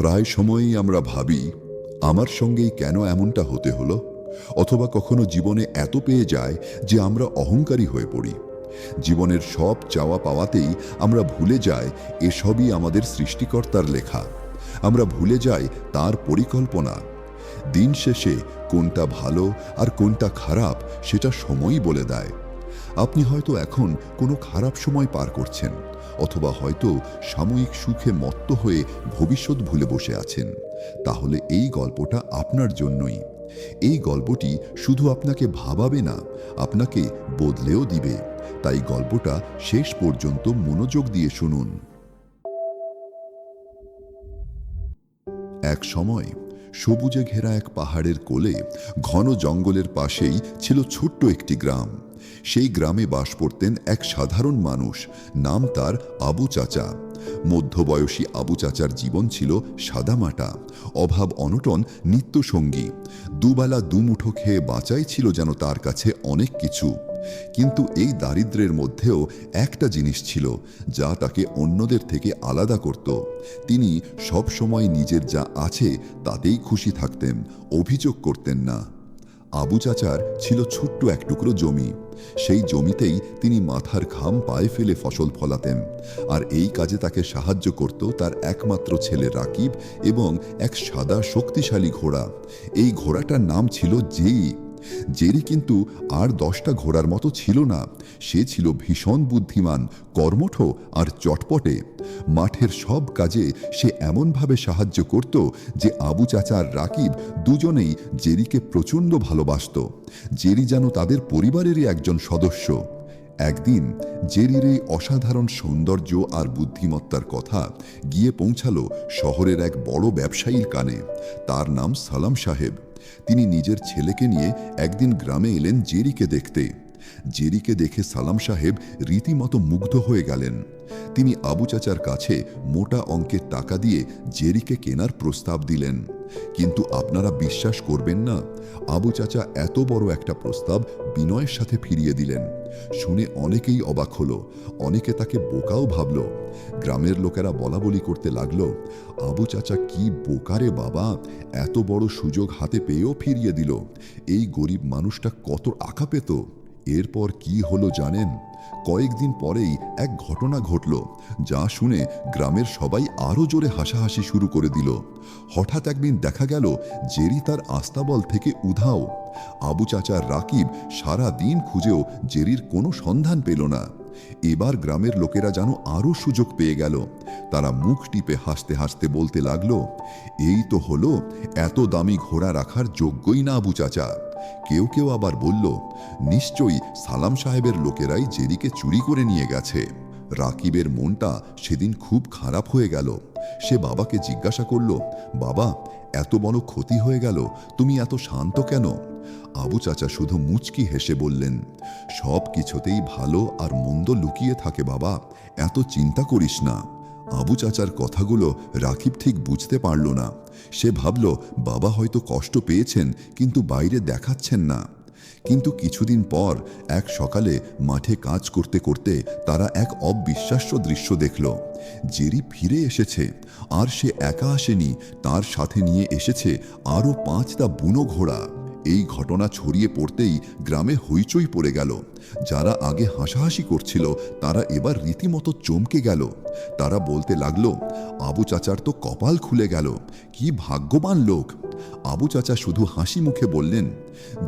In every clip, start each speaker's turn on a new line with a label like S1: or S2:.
S1: প্রায় সময়ই আমরা ভাবি, আমার সঙ্গেই কেন এমনটা হতে হলো? অথবা কখনো জীবনে এত পেয়ে যায় যে আমরা অহংকারী হয়ে পড়ি। জীবনের সব চাওয়া পাওয়াতেই আমরা ভুলে যাই এসবই আমাদের সৃষ্টিকর্তার লেখা। আমরা ভুলে যাই তার পরিকল্পনা। দিন শেষে কোনটা ভালো আর কোনটা খারাপ সেটা সময়ই বলে দেয়। আপনি হয়তো এখন কোনো খারাপ সময় পার করছেন। অথবা হয়তো সাময়িক সুখে মত্ত হয়ে ভবিষ্যৎ ভুলে বসে আছেন, তাহলে এই গল্পটা আপনার জন্যই। এই গল্পটি শুধু আপনাকে ভাবাবে না, আপনাকে বদলেও দিবে। তাই গল্পটা শেষ পর্যন্ত মনোযোগ দিয়ে শুনুন। এক সময় সবুজে ঘেরা এক পাহাড়ের কোলে, ঘন জঙ্গলের পাশেই ছিল ছোট্ট একটি গ্রাম। সেই গ্রামে বাস করতেন এক সাধারণ মানুষ, নাম তার আবু চাচা। মধ্যবয়সী আবু চাচার জীবন ছিল সাদামাটা, অভাব অনটন নিত্যসঙ্গী। দুবেলা দুমুঠো খেয়ে বাঁচাই ছিল যেন তার কাছে অনেক কিছু। কিন্তু এই দারিদ্র্যের মধ্যেও একটা জিনিস ছিল যা তাকে অন্যদের থেকে আলাদা করত। তিনি সব সময় নিজের যা আছে তাতেই খুশি থাকতেন, অভিযোগ করতেন না। আবু চাচার ছিল ছোট্ট এক টুকরো জমি। সেই জমিতেই তিনি মাথার ঘাম পায়ে ফেলে ফসল ফলাতেন। আর এই কাজে তাকে সাহায্য করত তার একমাত্র ছেলে রাকিব এবং এক সাদা শক্তিশালী ঘোড়া। এই ঘোড়াটার নাম ছিল জেই। জেরি কিন্তু আর দশটা ঘোড়ার মতো ছিল না। সে ছিল ভীষণ বুদ্ধিমান, কর্মঠ আর চটপটে। মাঠের সব কাজে সে এমনভাবে সাহায্য করত যে আবু চাচার রাকিব দুজনেই জেরিকে প্রচণ্ড ভালোবাসত। জেরি যেন তাদের পরিবারেরই একজন সদস্য। একদিন জেরির এই অসাধারণ সৌন্দর্য আর বুদ্ধিমত্তার কথা গিয়ে পৌঁছালো শহরের এক বড় ব্যবসায়ীর কানে। তার নাম সালাম সাহেব। তিনি নিজের ছেলেকে নিয়ে একদিন গ্রামে এলেন জেরিকে দেখতে। জেরিকে দেখে সালাম সাহেব রীতিমতো মুগ্ধ হয়ে গেলেন। তিনি আবু চাচার কাছে মোটা অঙ্কের টাকা দিয়ে জেরিকে কেনার প্রস্তাব দিলেন। কিন্তু আপনারা বিশ্বাস করবেন না, আবু চাচা এত বড় একটা প্রস্তাব বিনয়ের সাথে ফিরিয়ে দিলেন। শুনে অনেকেই অবাক হলো, অনেকে তাকে বোকাও ভাবল। গ্রামের লোকেরা বলা বলি করতে লাগল, আবু চাচা কি বোকারে বাবা, এত বড় সুযোগ হাতে পেয়েও ফিরিয়ে দিল। এই গরিব মানুষটা কত আঁকা পেত? এরপর কি হলো জানেন? কয়েকদিন পরেই এক ঘটনা ঘটল, যা শুনে গ্রামের সবাই আরও জোরে হাসাহাসি শুরু করে দিল। হঠাৎ একদিন দেখা গেল জেরি তার আস্তাবল থেকে উধাও। আবু চাচার রাকিব সারা দিন খুঁজেও জেরির কোনো সন্ধান পেল না। এবার গ্রামের লোকেরা যেন আরও সুযোগ পেয়ে গেল। তারা মুখ টিপে হাসতে হাসতে বলতে লাগল, এই তো হলো, এত দামি ঘোড়া রাখার যোগ্যই না আবু চাচা। কেউ কেউ আবার বলল, নিশ্চয়ই সালাম সাহেবের লোকেরাই জেরিকে চুরি করে নিয়ে গেছে। রাকিবের মনটা সেদিন খুব খারাপ হয়ে গেল। সে বাবাকে জিজ্ঞাসা করল, বাবা, এত বড় ক্ষতি হয়ে গেল? তুমি এত শান্ত কেন? আবু চাচা শুধু মুচকি হেসে বললেন, সব কিছুতেই ভালো আর মন্দ লুকিয়ে থাকে বাবা, এত চিন্তা করিস না। আবু চাচার কথাগুলো রাকিব ঠিক বুঝতে পারল না। সে ভাবল, বাবা হয়তো কষ্ট পেয়েছেন, কিন্তু বাইরে দেখাচ্ছেন না। কিন্তু কিছুদিন পর এক সকালে মাঠে কাজ করতে করতে তারা এক অবিশ্বাস্য দৃশ্য দেখল। জেরি ফিরে এসেছে, আর সে একা আসেনি, তার সাথে নিয়ে এসেছে আরও পাঁচটা বুনো ঘোড়া। এই ঘটনা ছড়িয়ে পড়তেই গ্রামে হইচই পড়ে গেল। যারা আগে হাসাহাসি করছিল, তারা এবার রীতিমতো চমকে গেল। তারা বলতে লাগল, আবু চাচার তো কপাল খুলে গেল, কি ভাগ্যবান লোক। আবু চাচা শুধু হাসি মুখে বললেন,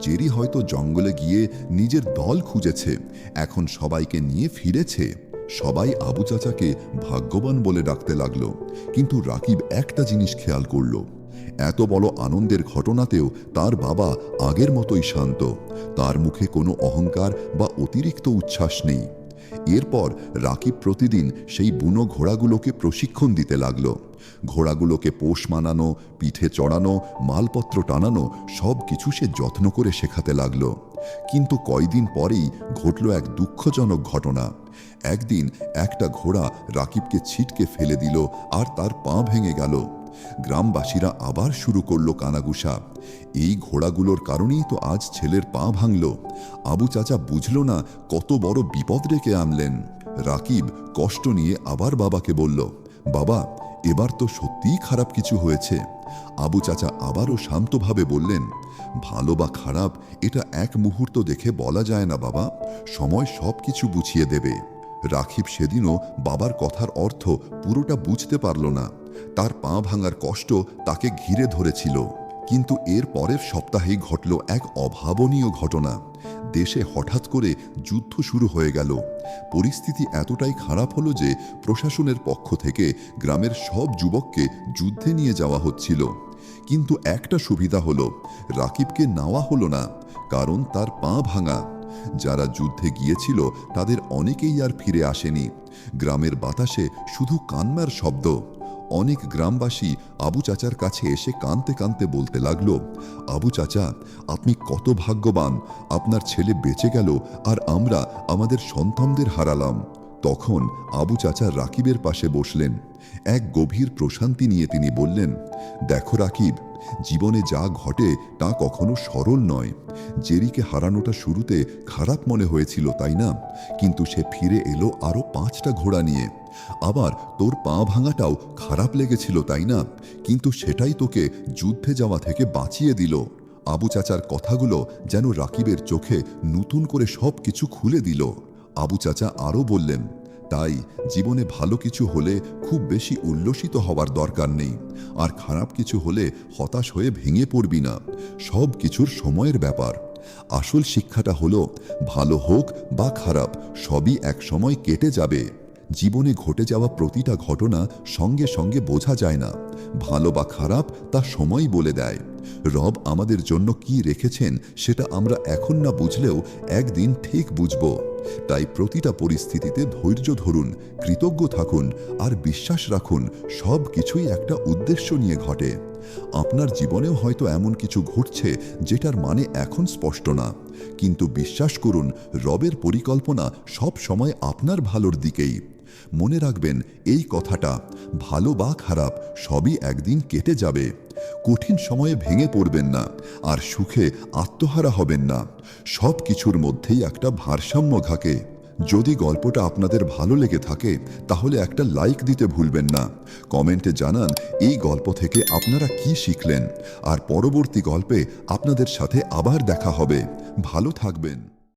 S1: জেরি হয়তো জঙ্গলে গিয়ে নিজের দল খুঁজেছে, এখন সবাইকে নিয়ে ফিরেছে। সবাই আবু চাচাকে ভাগ্যবান বলে ডাকতে লাগল। কিন্তু রাকিব একটা জিনিস খেয়াল করল এত বড় আনন্দের ঘটনাতেও তার বাবা আগের মতোই শান্ত। তার মুখে কোনো অহংকার বা অতিরিক্ত উচ্ছ্বাস নেই। এরপর রাকিব প্রতিদিন সেই বুনো ঘোড়াগুলোকে প্রশিক্ষণ দিতে লাগল। ঘোড়াগুলোকে পোষ মানানো, পিঠে চড়ানো, মালপত্র টানানো সব কিছু সে যত্ন করে শেখাতে লাগল। কিন্তু কয়দিন পরেই ঘটল এক দুঃখজনক ঘটনা। একদিন একটা ঘোড়া রাকিবকে ছিটকে ফেলে দিল আর তার পা ভেঙে গেল। গ্রামবাসীরা আবার শুরু করল কানাগুসা এই ঘোড়াগুলোর কারণেই তো আজ ছেলের পা ভাঙল। আবু চাচা বুঝল না কত বড় বিপদ রেখে আনলেন। রাকিব কষ্ট নিয়ে আবার বাবাকে বলল, বাবা, এবার তো সত্যিই খারাপ কিছু হয়েছে। আবু চাচা আবারও শান্তভাবে বললেন, ভালো বা খারাপ, এটা এক মুহূর্ত দেখে বলা যায় না বাবা। সময় সব কিছু বুঝিয়ে দেবে। রাখিব সেদিনও বাবার কথার অর্থ পুরোটা বুঝতে পারল না। তার পা ভাঙার কষ্ট তাকে ঘিরে ধরেছিল। কিন্তু এর পরের সপ্তাহেই ঘটল এক অভাবনীয় ঘটনা। দেশে হঠাৎ করে যুদ্ধ শুরু হয়ে গেল। পরিস্থিতি এতটাই খারাপ হলো যে প্রশাসনের পক্ষ থেকে গ্রামের সব যুবককে যুদ্ধে নিয়ে যাওয়া হচ্ছিল। কিন্তু একটা সুবিধা হলো, রাকিবকে নেওয়া হলো না, কারণ তার পা ভাঙা। যারা যুদ্ধে গিয়েছিল, তাদের অনেকেই আর ফিরে আসেনি। গ্রামের বাতাসে শুধু কান্নার শব্দ। অনেক গ্রামবাসী আবু চাচার কাছে এসে কানতে কানতে বলতে লাগল, আবু চাচা, আপনি কত ভাগ্যবান, আপনার ছেলে বেঁচে গেল আর আমরা আমাদের সন্তানদের হারালাম। তখন আবু চাচা রাকিবের পাশে বসলেন। এক গভীর প্রশান্তি নিয়ে তিনি বললেন, দেখো রাকিব, জীবনে যা ঘটে তা কখনো সরল নয়। জেরিকে হারানোটা শুরুতে খারাপ মনে হয়েছিল, তাই না? কিন্তু সে ফিরে এলো আরও পাঁচটা ঘোড়া নিয়ে। আবার তোর পা ভাঙাটাও খারাপ লেগেছিল, তাই না? কিন্তু সেটাই তোকে যুদ্ধে যাওয়া থেকে বাঁচিয়ে দিল। আবু চাচার কথাগুলো যেন রাকিবের চোখে নতুন করে সব কিছু খুলে দিল। আবু চাচা আরও বললেন, তাই জীবনে ভালো কিছু হলে খুব বেশি উল্লসিত হওয়ার দরকার নেই। আর খারাপ কিছু হলে হতাশ হয়ে ভেঙে পড়বি না। সব কিছুর সময়ের ব্যাপার। আসল শিক্ষাটা হলো, ভালো হোক বা খারাপ, সবই এক সময় কেটে যাবে। জীবনে ঘটে যাওয়া প্রতিটা ঘটনা সঙ্গে সঙ্গে বোঝা যায় না। ভালো বা খারাপ, তা সময় বলে দেয়। রব আমাদের জন্য কি রেখেছেন, সেটা আমরা এখন না বুঝলেও একদিন ঠিক বুঝব। তাই প্রতিটা পরিস্থিতিতে ধৈর্য ধরুন, কৃতজ্ঞ থাকুন, আর বিশ্বাস রাখুন সব কিছুই একটা উদ্দেশ্য নিয়ে ঘটে। আপনার জীবনেও হয়তো এমন কিছু ঘটছে, যেটার মানে এখন স্পষ্ট না। কিন্তু বিশ্বাস করুন, রবের পরিকল্পনা সব সময় আপনার ভালোর দিকেই। মনে রাখবেন, এই কথাটা, ভালো বা খারাপ, সবই একদিন কেটে যাবে। কঠিন সময়ে ভেঙে পড়বেন না, আর সুখে আত্মহারা হবেন না। সব কিছুর মধ্যেই একটা ভারসাম্য ঘাকে যদি গল্পটা আপনাদের ভালো লেগে থাকে, তাহলে একটা লাইক দিতে ভুলবেন না। কমেন্টে জানান, এই গল্প থেকে আপনারা কি শিখলেন? আর পরবর্তী গল্পে আপনাদের সাথে আবার দেখা হবে। ভালো থাকবেন।